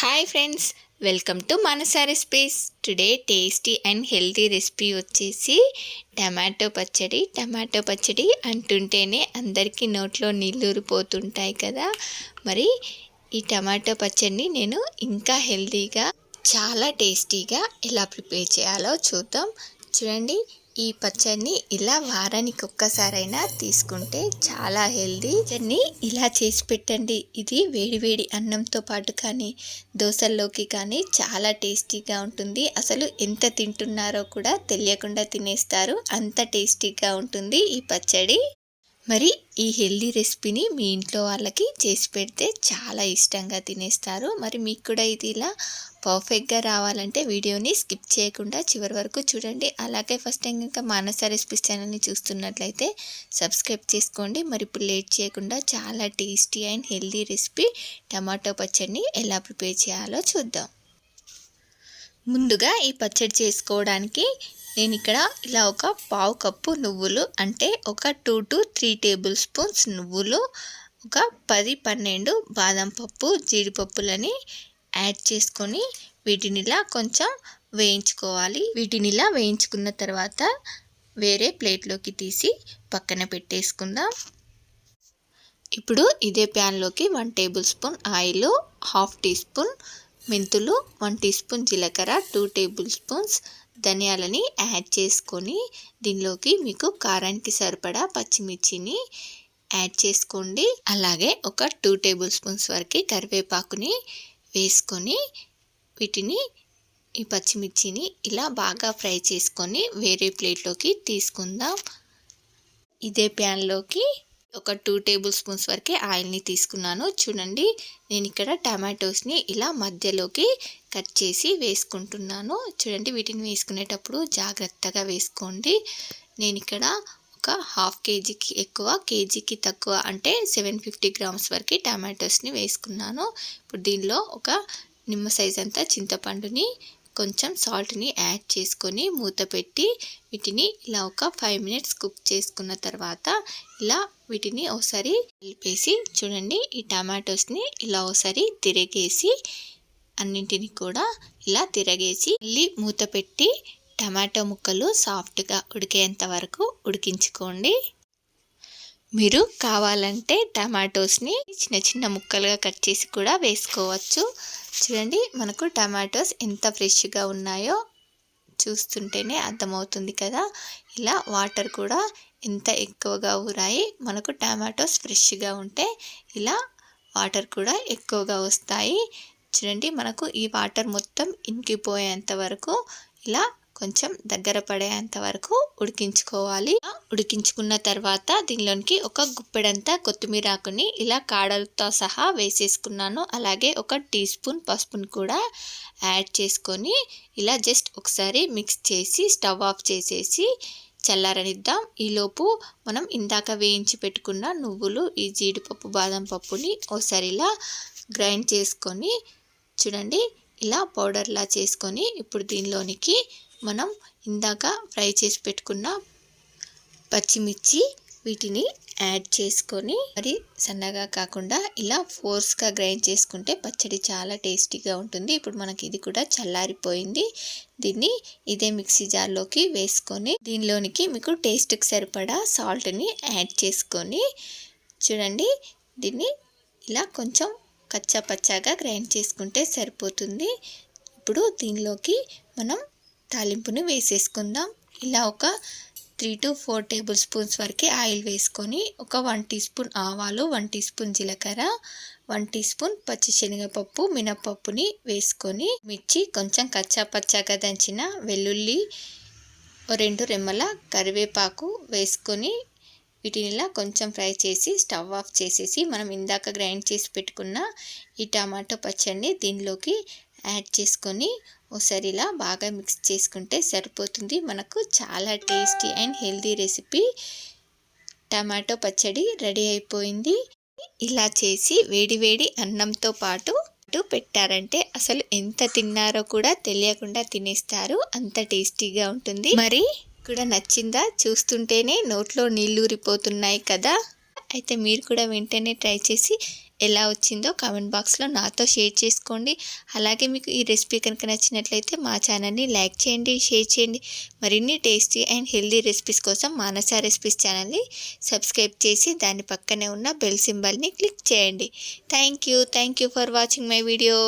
Hi friends welcome to Manasa recipes today tasty and healthy recipe వచ్చేసి tomato పచ్చడి. Tomato పచ్చడి అంటుంటేనే అందరికీ నోట్లో నీళ్ళూరిపోతుంటాయి కదా. మరి ఈ టమాటో పచ్చడిని నేను ఇంకా హెల్తీగా చాలా టేస్టీగా ఎలా ప్రిపేర్ చేయాలో చూద్దాం. చూడండి ఈ పచ్చడిని ఇలా వారానికి ఒక్కసారైనా తీసుకుంటే చాలా హెల్దీ. పచ్చడిని ఇలా చేసి పెట్టండి. ఇది వేడివేడి అన్నంతో పాటు కానీ దోశల్లోకి కానీ చాలా టేస్టీగా ఉంటుంది. అసలు ఎంత తింటున్నారో కూడా తెలియకుండా తినేస్తారు. అంత టేస్టీగా ఉంటుంది ఈ పచ్చడి. మరి ఈ హెల్దీ రెసిపీని మీ ఇంట్లో వాళ్ళకి చేసి పెడితే చాలా ఇష్టంగా తినేస్తారు. మరి మీకు కూడా ఇది ఇలా పర్ఫెక్ట్గా రావాలంటే వీడియోని స్కిప్ చేయకుండా చివరి వరకు చూడండి. అలాగే ఫస్ట్ టైం ఇంకా మానస రెసిపీస్ ఛానల్ని చూస్తున్నట్లయితే సబ్స్క్రైబ్ చేసుకోండి. మరి ఇప్పుడు లేట్ చేయకుండా చాలా tasty and healthy recipe tomato పచ్చడిని ఎలా ప్రిపేర్ చేయాలో చూద్దాం. ముందుగా ఈ పచ్చడి చేసుకోవడానికి నేను ఇక్కడ ఇలా ఒక పావు కప్పు నువ్వులు అంటే ఒక two to three tablespoons నువ్వులు ఒక పది పన్నెండు బాదం పప్పు జీడిపప్పులని యాడ్ చేసుకొని వీటిని ఇలా కొంచెం వేయించుకోవాలి. వీటిని ఇలా వేయించుకున్న తర్వాత వేరే ప్లేట్లోకి తీసి పక్కన పెట్టేసుకుందాం. ఇప్పుడు ఇదే ప్యాన్లోకి one tablespoon oil half teaspoon మెంతులు వన్ టీ స్పూన్ జీలకర్ర టూ టేబుల్ స్పూన్స్ ధనియాలని యాడ్ చేసుకొని దీనిలోకి మీకు కారానికి సరిపడా పచ్చిమిర్చిని యాడ్ చేసుకోండి. అలాగే ఒక టూ టేబుల్ స్పూన్స్ వరకు కరివేపాకుని వేసుకొని వీటిని ఈ పచ్చిమిర్చిని ఇలా బాగా ఫ్రై చేసుకొని వేరే ప్లేట్లోకి తీసుకుందాం. ఇదే ప్యాన్లోకి ఒక టూ టేబుల్ స్పూన్స్ వరకే ఆయిల్ని తీసుకున్నాను. చూడండి నేను ఇక్కడ టమాటోస్ని ఇలా మధ్యలోకి కట్ చేసి వేసుకుంటున్నాను. చూడండి వీటిని వేసుకునేటప్పుడు జాగ్రత్తగా వేసుకోండి. నేను ఇక్కడ ఒక హాఫ్ కేజీకి ఎక్కువ కేజీకి తక్కువ అంటే సెవెన్ ఫిఫ్టీ గ్రామ్స్ వరకు టమాటోస్ని వేసుకున్నాను. ఇప్పుడు దీనిలో ఒక నిమ్మ సైజ్ అంతా చింతపండుని కొంచెం సాల్ట్ని యాడ్ చేసుకొని మూత పెట్టి వీటిని ఇలా ఒక ఫైవ్ మినిట్స్ కుక్ చేసుకున్న తర్వాత ఇలా వీటిని ఒకసారి కలిపేసి చూడండి ఈ టమాటోస్ని ఇలా ఒకసారి తిరగేసి అన్నింటిని కూడా ఇలా తిరగేసి మళ్ళీ మూత పెట్టి టమాటో ముక్కలు సాఫ్ట్గా ఉడికేంత వరకు ఉడికించుకోండి. మీరు కావాలంటే టమాటోస్ని చిన్న చిన్న ముక్కలుగా కట్ చేసి కూడా వేసుకోవచ్చు. చూడండి మనకు టమాటోస్ ఎంత ఫ్రెష్గా ఉన్నాయో చూస్తుంటేనే అర్థమవుతుంది కదా. ఇలా వాటర్ కూడా ఎంత ఎక్కువగా ఊరాయి మనకు టమాటోస్ ఫ్రెష్గా ఉంటే ఇలా వాటర్ కూడా ఎక్కువగా వస్తాయి. చూడండి మనకు ఈ వాటర్ మొత్తం ఇంకిపోయేంత వరకు ఇలా కొంచెం దగ్గర పడేంత వరకు ఉడికించుకోవాలి. ఉడికించుకున్న తర్వాత దీనిలోనికి ఒక గుప్పెడంతా కొత్తిమీర ఆకుని ఇలా కాడలతో సహా వేసేసుకున్నాను. అలాగే ఒక టీ స్పూన్ పసుపుని కూడా యాడ్ చేసుకొని ఇలా జస్ట్ ఒకసారి మిక్స్ చేసి స్టవ్ ఆఫ్ చేసేసి చల్లారనిద్దాం. ఈలోపు మనం ఇందాక వేయించి పెట్టుకున్న నువ్వులు ఈ జీడిపప్పు బాదం పప్పుని ఒకసారి ఇలా గ్రైండ్ చేసుకొని చూడండి ఇలా పౌడర్లా చేసుకొని ఇప్పుడు దీనిలోనికి మనం ఇందాక ఫ్రై చేసి పెట్టుకున్న పచ్చిమిర్చి వీటిని యాడ్ చేసుకొని మరి సన్నగా కాకుండా ఇలా ఫోర్స్గా గ్రైండ్ చేసుకుంటే పచ్చడి చాలా టేస్టీగా ఉంటుంది. ఇప్పుడు మనకి ఇది కూడా చల్లారిపోయింది. దీన్ని ఇదే మిక్సీ జార్లోకి వేసుకొని దీనిలోనికి మీకు టేస్ట్కి సరిపడా సాల్ట్ని యాడ్ చేసుకొని చూడండి దీన్ని ఇలా కొంచెం కచ్చా పచ్చాగా గ్రైండ్ చేసుకుంటే సరిపోతుంది. ఇప్పుడు దీనిలోకి మనం తాలింపుని వేసేసుకుందాం. ఇలా ఒక three to four tablespoons వరకే ఆయిల్ వేసుకొని ఒక వన్ టీ స్పూన్ ఆవాలు వన్ టీ స్పూన్ జీలకర్ర వన్ టీ స్పూన్ పచ్చిశనగపప్పు మినపప్పుని వేసుకొని మిర్చి కొంచెం కచ్చా పచ్చాగా దంచిన వెల్లుల్లి రెండు రెమ్మల కరివేపాకు వేసుకొని వీటిని ఇలా కొంచెం ఫ్రై చేసి స్టవ్ ఆఫ్ చేసేసి మనం ఇందాక గ్రైండ్ చేసి పెట్టుకున్న ఈ టమాటో పచ్చడిని దీనిలోకి యాడ్ చేసుకొని ఒకసారి ఇలా బాగా మిక్స్ చేసుకుంటే సరిపోతుంది. మనకు చాలా tasty and healthy recipe. Tomato పచ్చడి రెడీ అయిపోయింది. ఇలా చేసి వేడివేడి అన్నంతో పాటు పెట్టారంటే అసలు ఎంత తిన్నారో కూడా తెలియకుండా తినేస్తారు. అంత టేస్టీగా ఉంటుంది. మరి కూడా నచ్చిందా? చూస్తుంటేనే నోట్లో నీళ్ళూరిపోతున్నాయి కదా. అయితే మీరు కూడా వెంటనే ట్రై చేసి ఎలా వచ్చిందో కామెంట్ బాక్స్లో నాతో షేర్ చేసుకోండి. అలాగే మీకు ఈ రెసిపీ కనుక నచ్చినట్లయితే మా ఛానల్ని లైక్ చేయండి షేర్ చేయండి. మరిన్ని టేస్టీ అండ్ హెల్దీ రెసిపీస్ కోసం మానస రెసిపీస్ ఛానల్ని సబ్స్క్రైబ్ చేసి దాని పక్కనే ఉన్న బెల్ సింబల్ని క్లిక్ చేయండి. Thank you thank you for watching my video.